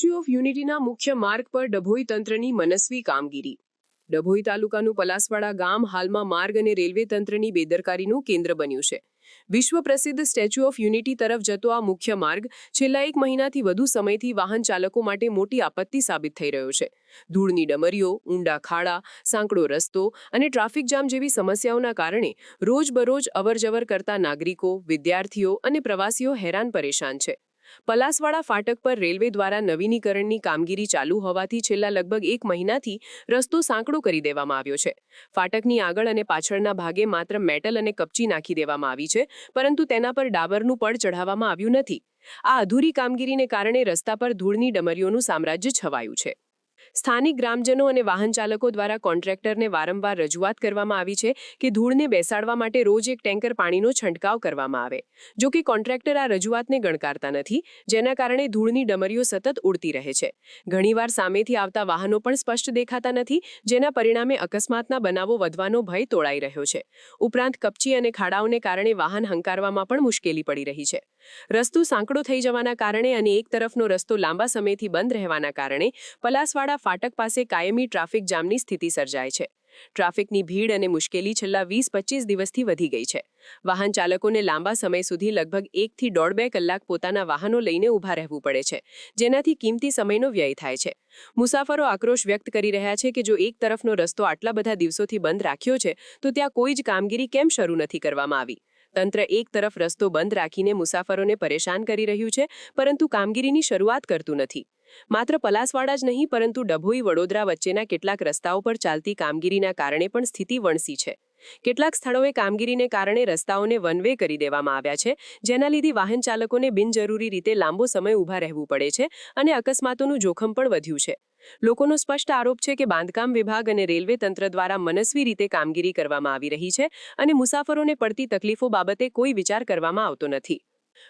Statue of યુનિટીના મુખ્ય માર્ગ પર ડભોઈ તંત્રની મનસ્વી કામગીરી. ડભોઈ તાલુકાનું પલાસવાડા ગામ હાલમાં માર્ગ અને રેલવે તંત્રની બેદરકારીનું કેન્દ્ર બન્યું છે. વિશ્વ પ્રસિદ્ધ સ્ટેચ્યુ ઓફ યુનિટી તરફ જતો આ મુખ્ય માર્ગ છેલ્લા એક મહિનાથી વધુ સમયથી વાહન ચાલકો માટે મોટી આપત્તિ સાબિત થઈ રહ્યો છે. ધૂળની ડમરીઓ, ઊંડા ખાડા, સાંકડો રસ્તો અને ટ્રાફિક જામ જેવી સમસ્યાઓના કારણે રોજબરોજ અવરજવર કરતા નાગરિકો, વિદ્યાર્થીઓ અને પ્રવાસીઓ હેરાન પરેશાન છે. પલાસવાડા ફાટક પર રેલવે દ્વારા નવીનીકરણની કામગીરી ચાલુ હોવાથી છેલ્લા લગભગ એક મહિનાથી રસ્તો સાંકડો કરી દેવામાં આવ્યો છે. ફાટકની આગળ અને પાછળના ભાગે માત્ર મેટલ અને કપચી નાખી દેવામાં આવી છે, પરંતુ તેના પર ડાબરનું પડ ચઢાવવામાં આવ્યું નથી. આ અધૂરી કામગીરીને કારણે રસ્તા પર ધૂળની ડમરીઓનું સામ્રાજ્ય છવાયું છે. સ્થાનિક ગ્રામજનો અને વાહન ચાલકો દ્વારા કોન્ટ્રાક્ટરને વારંવાર રજૂઆત કરવામાં આવી છે કે ધૂળને બેસાડવા માટે રોજ એક ટેન્કર પાણીનો છંટકાવ કરવામાં આવે. જો કે કોન્ટ્રાક્ટર આ રજૂઆતને ગણકારતા નથી, જેના કારણે ધૂળની ડમરીઓ સતત ઉડતી રહે છે. ઘણીવાર સામેથી આવતા વાહનો પણ સ્પષ્ટ દેખાતા નથી, જેના પરિણામે અકસ્માતના બનાવો વધવાનો ભય તોળાઈ રહ્યો છે. ઉપરાંત કપચી અને ખાડાઓને કારણે વાહન હંકારવામાં પણ મુશ્કેલી પડી રહી છે. રસ્તો સાંકડો થઈ જવાના કારણે અને એક તરફનો રસ્તો લાંબા સમયથી બંધ રહેવાના કારણે પલાસવાડા ફાટક પાસે કાયમી ટ્રાફિક જામની સ્થિતિ સર્જાય છે. ટ્રાફિકની ભીડ અને મુશ્કેલી છેલ્લા વીસ પચીસ દિવસથી વધી ગઈ છે. વાહન ચાલકોને લાંબા સમય સુધી લગભગ એકથી દોઢ બે કલાક પોતાના વાહનો લઈને ઊભા રહેવું પડે છે, જેનાથી કિંમતી સમયનો વ્યય થાય છે. મુસાફરો આક્રોશ વ્યક્ત કરી રહ્યા છે કે જો એક તરફનો રસ્તો આટલા બધા દિવસોથી બંધ રાખ્યો છે, તો ત્યાં કોઈ જ કામગીરી કેમ શરૂ નથી કરવામાં આવી? તંત્ર એક તરફ રસ્તો બંધ રાખીને મુસાફરોને પરેશાન કરી રહ્યું છે, પરંતુ કામગીરીની શરૂઆત કરતું નથી. માત્ર પલાસવાડા જ નહીં, પરંતુ ડભોઈ વડોદરા વચ્ચેના કેટલાક રસ્તાઓ પર ચાલતી કામગીરીના કારણે પણ સ્થિતિ વણસી છે. કેટલાક સ્થળોએ કામગીરીને કારણે રસ્તાઓને વન વે કરી દેવામાં આવ્યા છે, જેના લીધે વાહન ચાલકોને બિનજરૂરી રીતે લાંબો સમય ઊભા રહેવું પડે છે અને અકસ્માતોનું જોખમ પણ વધ્યું છે. લોકોનો સ્પષ્ટ આરોપ છે કે બાંધકામ વિભાગ અને રેલવે તંત્ર દ્વારા મનસ્વી રીતે કામગીરી કરવામાં આવી રહી છે અને મુસાફરોને પડતી તકલીફો બાબતે કોઈ વિચાર કરવામાં આવતો નથી.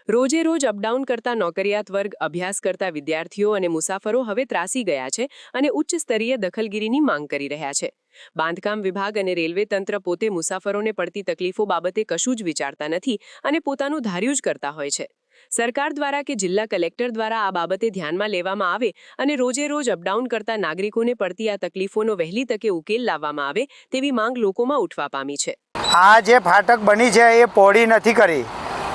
રોજે રોજ અપડાઉન કરતા નોકરિયાત વર્ગ, અભ્યાસ કરતા વિદ્યાર્થીઓ અને મુસાફરો હવે ત્રાસી ગયા છે અને ઉચ્ચ સ્તરીય દખલગીરીની માંગ કરી રહ્યા છે. બાંધકામ વિભાગ અને રેલવે તંત્ર પોતે મુસાફરોને પડતી તકલીફો બાબતે કશું જ વિચારતા નથી અને પોતાનું ધાર્યું જ કરતા હોય છે. સરકાર દ્વારા કે જિલ્લા કલેક્ટર દ્વારા આ બાબતે ધ્યાનમાં લેવામાં આવે અને રોજે રોજ અપડાઉન કરતા નાગરિકોને પડતી આ તકલીફોનો વહેલી તકે ઉકેલ લાવવામાં આવે તેવી માંગ લોકોમાં ઉઠવા પામી છે. આ જે ફાટક બની છે એ પહોળી નથી કરી.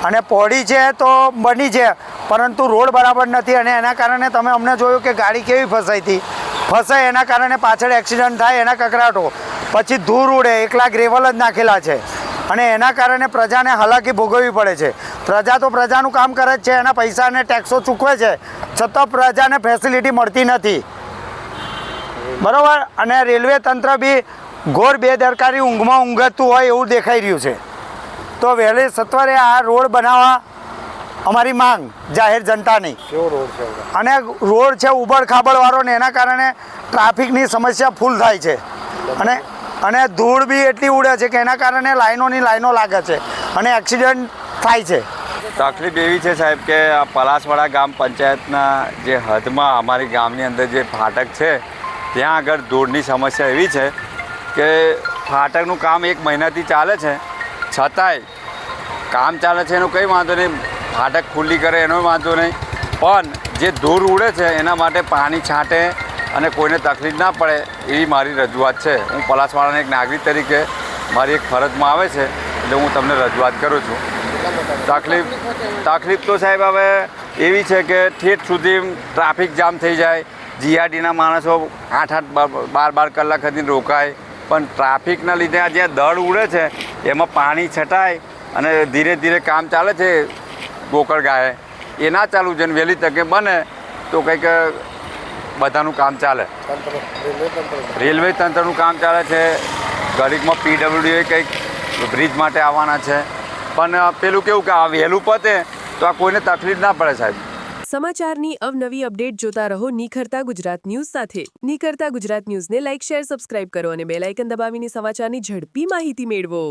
અને પહોળી છે તો બની છે, પરંતુ રોડ બરાબર નથી અને એના કારણે તમે અમને જોયું કે ગાડી કેવી ફસાઈ હતી. ફસાય એના કારણે પાછળ એક્સિડન્ટ થાય, એના કકરાટો પછી ધૂળ ઉડે, એકલા ગ્રેવલ જ નાખેલા છે. અને એના કારણે પ્રજાને હાલાકી ભોગવવી પડે છે. પ્રજા તો પ્રજાનું કામ કરે જ છે, એના પૈસા અને ટેક્સો ચૂકવે છે, છતાં પ્રજાને ફેસિલિટી મળતી નથી. બરાબર? અને રેલવે તંત્ર બી ઘોર બેદરકારી ઊંઘમાં ઊંઘતું હોય એવું દેખાઈ રહ્યું છે. તો વહેલી સત્વરે આ રોડ બનાવવા અમારી માંગ જાહેર જનતાની. કેવો રોડ છે અને રોડ છે ઉબડ ખાબડવાળો ને એના કારણે ટ્રાફિકની સમસ્યા ફૂલ થાય છે. અને અને ધૂળ બી એટલી ઉડે છે કે એના કારણે લાઈનોની લાઈનો લાગે છે અને એક્સિડન્ટ થાય છે. તકલીફ એવી છે સાહેબ કે આ પલાસવાડા ગામ પંચાયતના જે હદમાં અમારી ગામની અંદર જે ફાટક છે ત્યાં આગળ ધૂળની સમસ્યા એવી છે કે ફાટકનું કામ એક મહિનાથી ચાલે છે. છતાંય કામ ચાલે છે એનો કંઈ વાંધો નહીં. ફાટક ખુલ્લી કરે એનો વાંધો નહીં. પણ જે ધૂળ ઉડે છે એના માટે પાણી છાંટે અને કોઈને તકલીફ ના પડે એવી મારી રજૂઆત છે. હું પલાસવાડાના એક નાગરિક તરીકે મારી એક ફરજમાં આવે છે એટલે હું તમને રજૂઆત કરું છું. તકલીફ તકલીફ તો સાહેબ હવે એવી છે કે ઠેઠ સુધી ટ્રાફિક જામ થઈ જાય. જીઆરડીના માણસો આઠ આઠ બાર બાર કલાક સુધી રોકાય. પણ ટ્રાફિકના લીધે આ જ્યાં દળ ઉડે છે એમાં પાણી છટાય અને ધીરે ધીરે કામ ચાલે છે ગોકળ ગાય એ ના ચાલુ છે વહેલી તકે બને તો કંઈક બધાનું કામ ચાલે. રેલવે તંત્રનું કામ ચાલે છે. ઘડીકમાં પીડબ્લ્યુડી કંઈક બ્રિજ માટે આવવાના છે. પણ પેલું કેવું કે આ વહેલું પતે તો આ કોઈને તકલીફ ના પડે સાહેબ. સમાચારની અવનવી અપડેટ જોતા રહો નિખરતા ગુજરાત ન્યૂઝ સાથે. નિખરતા ગુજરાત ન્યૂઝને લાઇક શેર, સબસ્ક્રાઇબ કરો અને બેલ આઇકન દબાવીને સમાચારની ઝડપી માહિતી મેળવો.